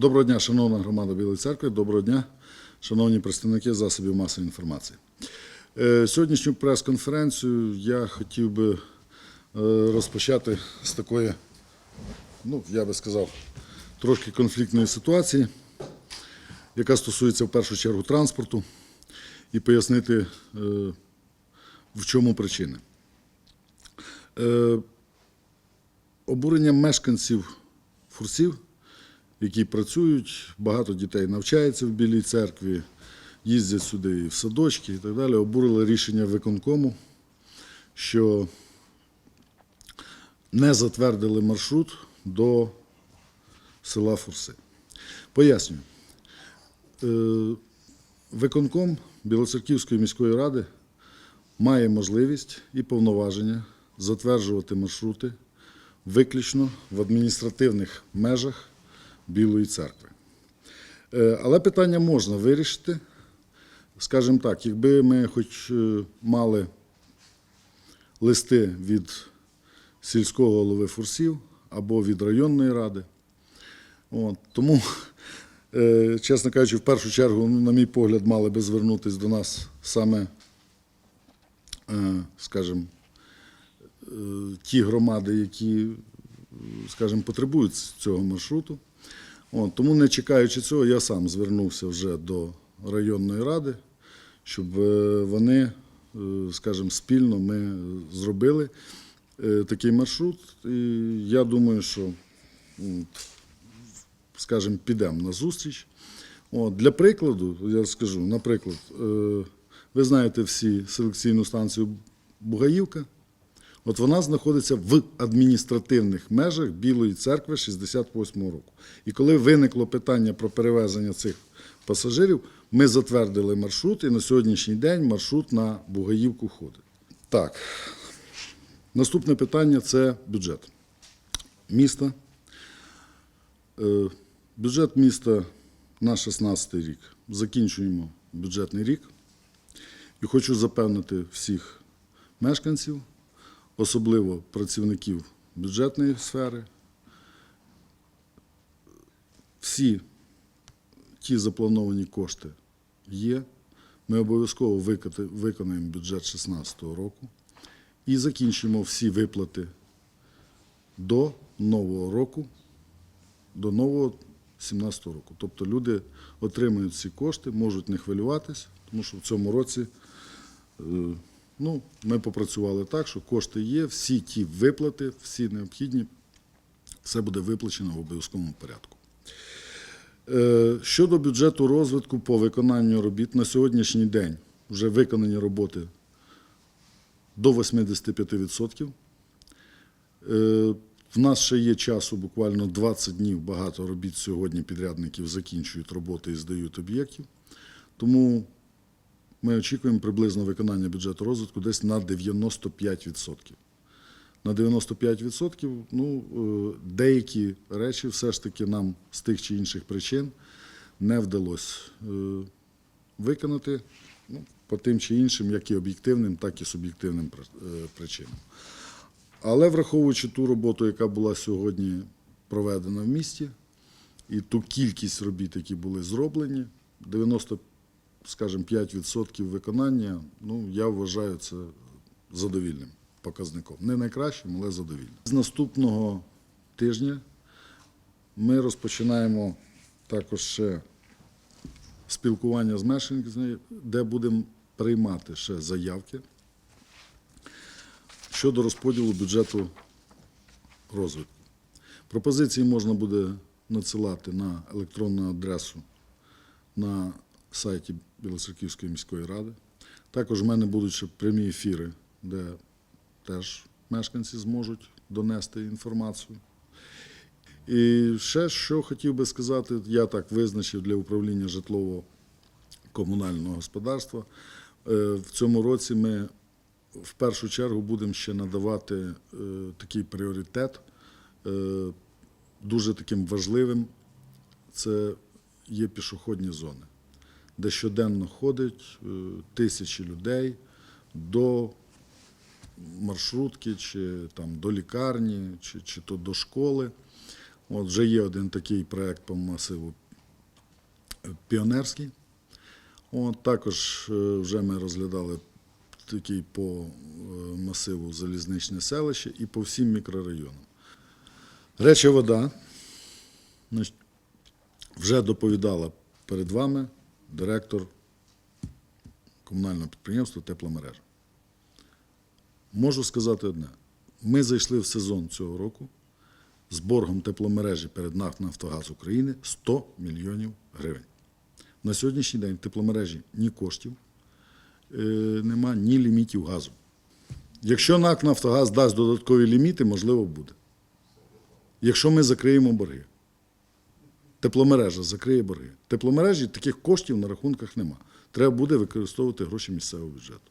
Доброго дня, шановна громада Білої церкви. Доброго дня, шановні представники засобів масової інформації. Е, Сьогоднішню прес-конференцію я хотів би е, розпочати з такої, ну, я би сказав, трошки конфліктної ситуації, яка стосується в першу чергу транспорту, і пояснити, е, в чому причини. Обурення мешканців Фурсів, які працюють, багато дітей навчається в Білій церкві, їздять сюди і в садочки і так далі, обурили рішення виконкому, що не затвердили маршрут до села Фурси. Пояснюю. Е, Виконком Білоцерківської міської ради має можливість і повноваження затверджувати маршрути виключно в адміністративних межах Білої церкви. Е, Але питання можна вирішити. Скажімо так, якби ми хоч е, мали листи від сільського голови Фурсів або від районної ради. От, тому, е, чесно кажучи, в першу чергу, на мій погляд, мали би звернутися до нас саме, скажімо, ті громади, які, скажімо, потребують цього маршруту. От, тому, не чекаючи цього, я сам звернувся вже до районної ради, щоб е, вони, е, скажімо, спільно ми зробили е, такий маршрут. І я думаю, що, скажімо, підемо на зустріч. От, для прикладу, я скажу, наприклад, ви знаєте всі селекційну станцію Бугаївка. От вона знаходиться в адміністративних межах Білої церкви 68-го року. І коли виникло питання про перевезення цих пасажирів, ми затвердили маршрут, і на сьогоднішній день маршрут на Бугаївку ходить. Так, наступне питання це бюджет міста. Е, Бюджет міста на 16 рік. Закінчуємо бюджетний рік. І хочу запевнити всіх мешканців, особливо працівників бюджетної сфери. Всі ті заплановані кошти є. Ми обов'язково виконаємо бюджет 2016 року і закінчимо всі виплати до нового року, до нового 2017 року. Тобто люди отримують ці кошти, можуть не хвилюватись, тому що в цьому році е, ну, ми попрацювали так, що кошти є, всі ті виплати, всі необхідні, все буде виплачено в обов'язковому порядку. Е, Щодо бюджету розвитку по виконанню робіт на сьогоднішній день вже виконані роботи до 85%. Е, В нас ще є часу, буквально 20 днів. Багато робіт сьогодні підрядників закінчують роботи і здають об'єктів. Тому ми очікуємо приблизно виконання бюджету розвитку десь на 95%. На 95% ну, е, деякі речі все ж таки нам з тих чи інших причин не вдалося е, виконати ну, по тим чи іншим, як і об'єктивним, так і суб'єктивним е, причинам. Але враховуючи ту роботу, яка була сьогодні проведена в місті, і ту кількість робіт, які були зроблені, 90, скажімо, 5% виконання, ну, я вважаю це задовільним показником. Не найкращим, але задовільним. З наступного тижня ми розпочинаємо також ще спілкування з мешканцями, де будемо приймати ще заявки щодо розподілу бюджету розвитку. Пропозиції можна буде надсилати на електронну адресу на сайті Білоцерківської міської ради. Також в мене будуть ще прямі ефіри, де теж мешканці зможуть донести інформацію. І ще що хотів би сказати, я так визначив для управління житлово-комунального господарства. Е, В цьому році ми в першу чергу будемо ще надавати е, такий пріоритет е, дуже таким важливим. Це є пішохідні зони, де щоденно ходить е, тисячі людей до маршрутки, чи там до лікарні, чи, чи то до школи. От вже є один такий проект по масиву е, піонерський. От також е, вже ми розглядали такий по масиву залізничне селище і по всім мікрорайонам. Реча вода. Вже доповідала перед вами директор комунального підприємства Тепломережа. Можу сказати одне: ми зайшли в сезон цього року з боргом тепломережі перед НАК «Нафтогаз України 100 мільйонів гривень. На сьогоднішній день в тепломережі ні коштів, е, нема, ні лімітів газу. Якщо НАК Нафтогаз дасть додаткові ліміти, можливо, буде. Якщо ми закриємо борги. Тепломережа закриє борги. Тепломережі таких коштів на рахунках нема. Треба буде використовувати гроші місцевого бюджету.